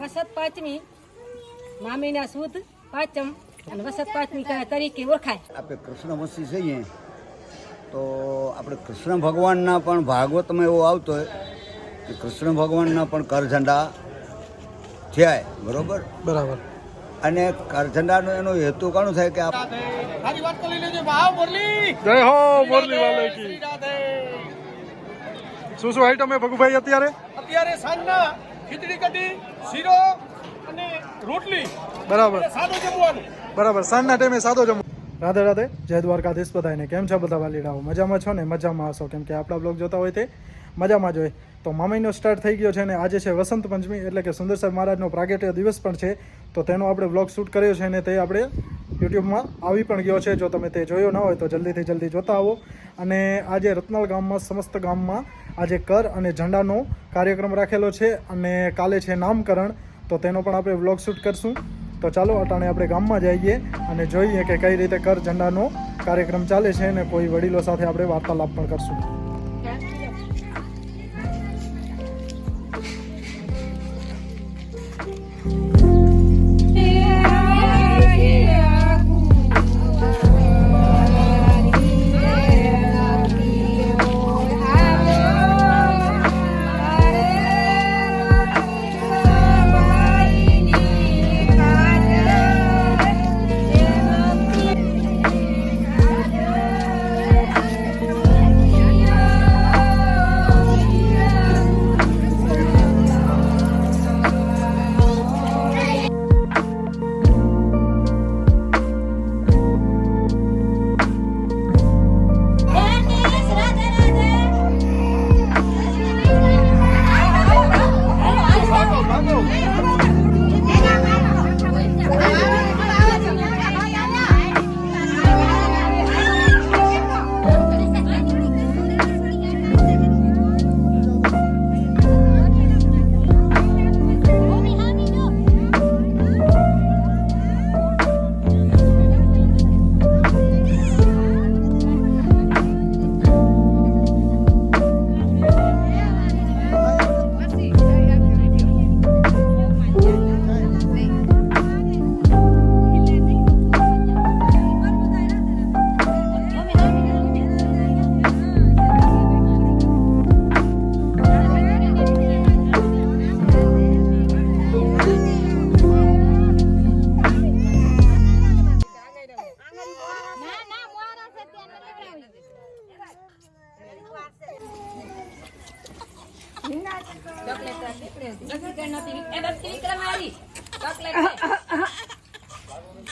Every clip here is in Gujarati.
વસત પાંચમી મામીના સુદ પાંચમ અને વસત પાંચમી તરીકે ઓળખાય. આપણે કૃષ્ણવંશી છીએ તો આપણે કૃષ્ણ ભગવાનના પણ ભાગવતમાં એવો આવતો હોય કે કૃષ્ણ ભગવાનના પણ કરઝંડા થયા બરોબર? બરાબર. અને કરઝંડાનો એનો હેતુ કાણું થાય કે આપ જય હો મુરલી વાલે કી શું શું આઈટમ હે ભગુભાઈ અત્યારે? અત્યારે સાંજના ખીચડી કઢી શીરો અને રોટલી. બરાબર. સાદો જમવાનું. બરાબર. સાંજના ટાઈમે સાદો જમો રાધે રાધે. જય દ્વારકાધીશ બધાને કેમ છે બધા વાલીડાઓ? મજામાં છો ને? મજામાં હશો. કેમ કે આપણા બ્લોગ જોતા હોય તે મજામાં જ હોય. તો મામીનો સ્ટાર્ટ થઈ ગયો છે ને આજે છે વસંત પંચમી એટલે કે સુંદર સાહેબ મહારાજનો પ્રાગટ્ય દિવસ પણ છે. તો તેનો આપણે બ્લોગ શૂટ કર્યો છે ને તે આપણે યુટ્યુબમાં આવી પણ ગયો છે. જો તમે તે જોયો ના હોય તો જલ્દીથી જલ્દી જોતા આવો. અને આજે રત્નાલ ગામમાં, સમસ્ત ગામમાં આજે કર અને ઝંડાનો કાર્યક્રમ રાખેલો છે અને કાલે છે નામકરણ. તો તેનો પણ આપણે વ્લોગ શૂટ કરશું. તો ચાલો, અટાણે આપણે ગામમાં જઈએ અને જોઈએ કે કઈ રીતે કર ઝંડાનો કાર્યક્રમ ચાલે છે અને કોઈ વડીલો સાથે આપણે વાર્તાલાપ પણ કરશું.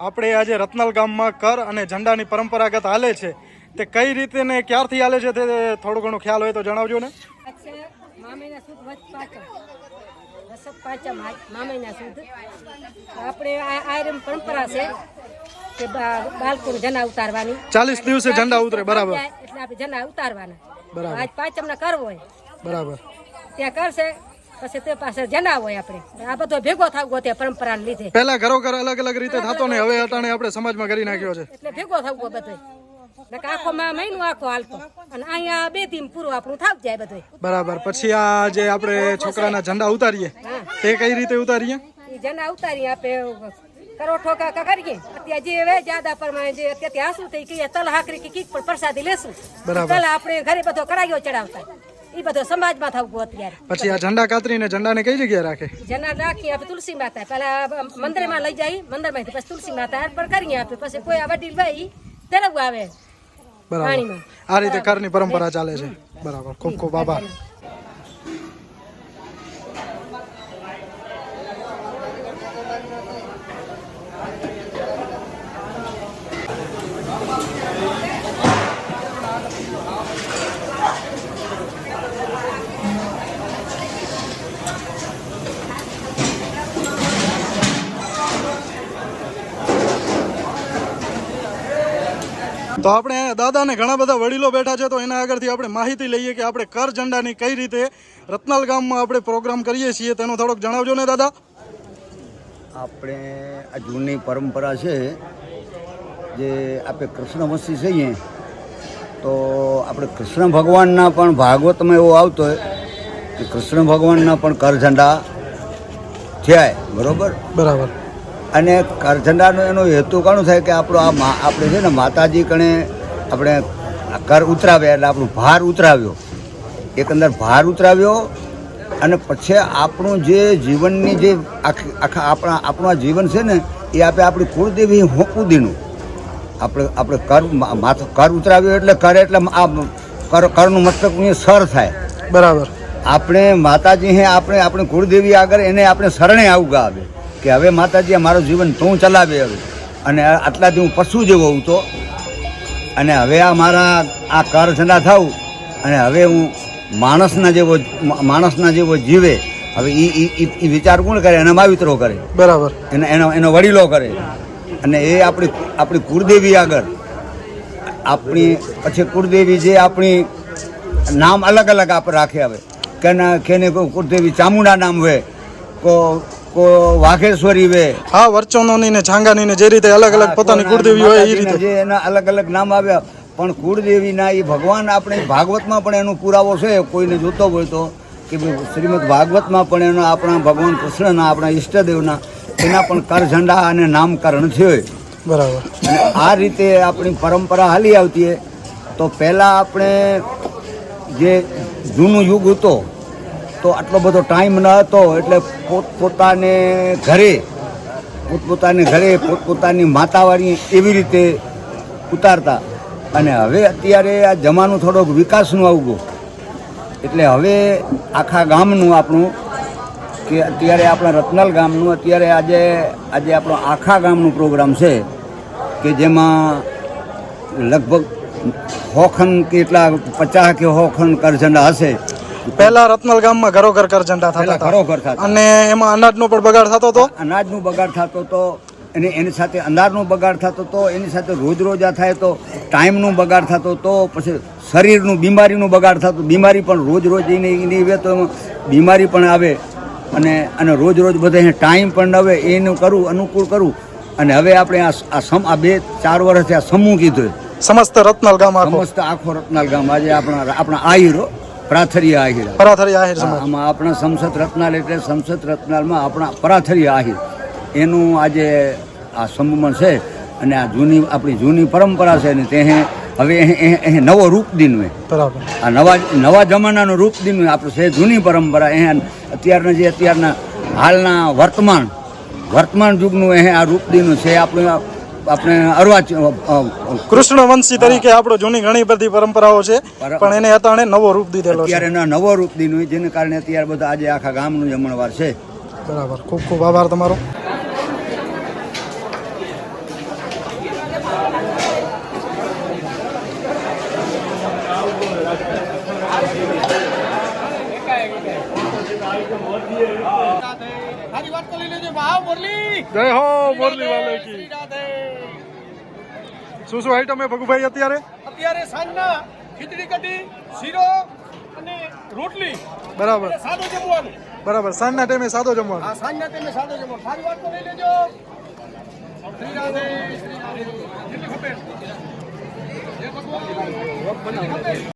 આપણે આજે રત્નાલ ગામમાં કર અને ઝંડાની પરંપરાગત હાલે છે. તે કઈ રીતે ને ક્યારથી હાલે છે તે થોડો ઘણો ખ્યાલ હોય તો જણાવજો ને. પાંચમ પાંચમ આપણે આ પરંપરા છે કે બાળકોને જના ઉતારવાની. ચાલીસ દિવસે ઝંડા ઉતરે બરાબર. એટલે આપણે જના ઉતારવાના. બરાબર. આજ પાંચમના કરવો હોય. બરાબર. ત્યાં કરશે પછી તે પાસે હોય આપણે. આ બધો ભેગો થવો ત્યાં પરંપરાને લીધે. પહેલા ઘરો ઘર અલગ અલગ રીતે થતો ને હવે અટાણે આપણે સમાજમાં કરી નાખ્યો છે. એટલે ભેગો થવો બધો આખો માં મહિનો આખો હાલતો. અને અહીંયા બે દિન પૂરું આપણું થાવ જાય બધું બરાબર. પછી આ જે આપણે છોકરાના ઝંડા ઉતારીએ તે કઈ રીતે ઉતારીએ? એ ઉતારીએ ઉતારી આપે કરોઠો કા કા કરીએ. અત્યારે જે હવે જ્યાદા પ્રમાણે જે અત્યારે હાસું થઈ કે તલ હાકરી કે કીક પણ પ્રસાદી લેશું. તલ આપણે ઘરે બધો કડાઈઓ ચડાવતા. એ બધો સમાજમાં થવું અત્યારે. પછી આ ઝંડા કાતરીને ઝંડાને કઈ જગ્યાએ રાખે? ઝંડા રાખી આપે તુલસી માતા. પેલા મંદિરમાં લઈ જાય મંદિરમાંથી પછી તુલસી માતા અર્પણ કરી આપે પછી કોઈ આ વડીલ ભાઈ ધરવું આવે બરાબર. આ રીતે કરની પરંપરા ચાલે છે. બરાબર. ખૂબ ખૂબ આભાર. તો આપણે દાદાને ઘણા બધા વડીલો બેઠા છે તો એના આગળથી આપણે માહિતી લઈએ કે આપણે કર ઝંડાની કઈ રીતે રત્નાલ ગામમાં આપણે પ્રોગ્રામ કરીએ છીએ તેનો થોડોક જણાવજો ને દાદા. આપણે આ જૂની પરંપરા છે જે આપણે કૃષ્ણવંશી છીએ તો આપણે કૃષ્ણ ભગવાનના પણ ભાગવતમાં એવો આવતો હોય કે કૃષ્ણ ભગવાનના પણ કરઝંડા થયા બરોબર? બરાબર. અને કરઝંડાનો એનો હેતુ ઘણો થાય કે આપણો આ મા આપણે છે ને માતાજી કણે આપણે કર ઉતરાવ્યા એટલે આપણું ભાર ઉતરાવ્યો. એકંદર ભાર ઉતરાવ્યો અને પછી આપણું જે જીવનની જે આખી આખા આપણા આપણું આ જીવન છે ને એ આપણે આપણી કુળદેવી હોપુદીનું. આપણે આપણે કર મા- કર ઉતરાવ્યો એટલે કર એટલે આ કર કરનું મતલબ સર થાય. બરાબર. આપણે માતાજી હે આપણે આપણી કુળદેવી આગળ એને આપણે શરણે આવગા આવે કે હવે માતાજી મારું જીવન તું ચલાવે હવે. અને આટલાથી હું પશુ જેવો હતો અને હવે આ મારા આ કર ઠંડા થાઉં. અને હવે હું માણસના જેવો માણસના જેવો જીવે. હવે એ એ વિચાર કોણ કરે? એના માવિત્રો કરે. બરાબર. એને એનો એનો વડીલો કરે. અને એ આપણી આપણી કુળદેવી આગળ. આપણી પછી કુળદેવી જે આપણી નામ અલગ અલગ આપણે રાખે હવે. કેના કેને કુળદેવી ચામુંડા નામ હોય કો કો વાઘેશ્વરી વે. હા વર્ચોનોની ને છાંગાની ને જે રીતે અલગ અલગ પોતાની કુળદેવી હોય એ રીતે. જે એના અલગ અલગ નામ આવ્યા પણ કુળદેવીના એ ભગવાન આપણે ભાગવતમાં પણ એનો પુરાવો છે કોઈને જોતો હોય તો કે શ્રીમદ ભાગવતમાં પણ એનો આપણા ભગવાન કૃષ્ણના આપણા ઈષ્ટદેવના એના પણ કરઝંડા અને નામકરણ થયો બરાબર. અને આ રીતે આપણી પરંપરા હાલી આવતી તો પહેલાં આપણે જે જૂનું યુગ હતો તો આટલો બધો ટાઈમ ન હતો એટલે પોતપોતાને ઘરે પોતપોતાને ઘરે, પોતપોતાની માતાવાળી એવી રીતે ઉતારતા. અને હવે અત્યારે આ જમાનો થોડોક વિકાસનું આવગો. એટલે હવે આખા ગામનું આપણું, કે અત્યારે આપણા રત્નલ ગામનું, અત્યારે આજે આજે આપણો આખા ગામનું પ્રોગ્રામ છે, કે જેમાં લગભગ હોખન કેટલા, પચાસ કે હોખન કરજંડા હશે. પહેલા રત્નલ ગામમાં ઘરો ઘર કર ઝંડા થતા ઘરો ઘર થતા. અને એમાં અનાજનો પણ બગાડ થતો હતો. અનાજનો બગાડ થતો તો અને એની સાથે અંધારનું બગાડ થતો તો એની સાથે રોજ રોજ આ થાય તો ટાઈમનો બગાડ થતો તો પછી શરીરનું બીમારીનું બગાડ થતો બીમારી પણ રોજ રોજ એની એની આવે તો બીમારી પણ આવે. અને અને રોજ રોજ બધા ટાઈમ પણ ન આવે એનું કરવું અનુકૂળ કરું. અને હવે આપણે આ આ સમ આ બે ચાર વર્ષથી આ સમૂહ કીધું. સમસ્ત રત્નાલ ગામ સમસ્ત આખો રત્નાલ ગામ. આજે આપણા આપણા આહિરો આહિર. પરાથરી આહિર સમાજ. આમાં આપણા સંસદ રત્નાલ એટલે સંસદ રત્નાલમાં આપણા પરાથરી આહિર. એનું આજે આ સમૂહમાં છે અને આ જૂની આપણી જૂની પરંપરા છે ને તે હવે એ- નવો રૂપ દિન હોય બરાબર. આ નવા નવા જમાનાનું રૂપ દિન હોય આપણે છે જૂની પરંપરા. એ અત્યારના જે અત્યારના હાલના વર્તમાન વર્તમાન યુગનું એ આ રૂપ દિન છે. આપણે આપણે અરવા કૃષ્ણ વંશી તરીકે આપણો જૂની ઘણી બધી પરંપરાઓ છે પણ એને અતાણે નવો રૂપ દીધેલો છે. અત્યારે નવો રૂપ દીધું હોય જેને કારણે અત્યારે બધા આજે આખા ગામનું જમણવાર છે. બરાબર. ખૂબ ખૂબ આભાર તમારો. જય હો મુરલી વાલે કી શું શું આઈટમ હે ભગુભાઈ અત્યારે? અત્યારે સાંજના ખીચડી કઢી શીરો અને રોટલી. બરાબર. સાદો જમવાનું. બરાબર. સાંજના ટાઈમે સાદો જમવાનું. સાંજના ટાઈમે સાદો જમવાનું. સારી વાત કરી લેજો. શ્રી રાધે શ્રી રાધે. ખપે?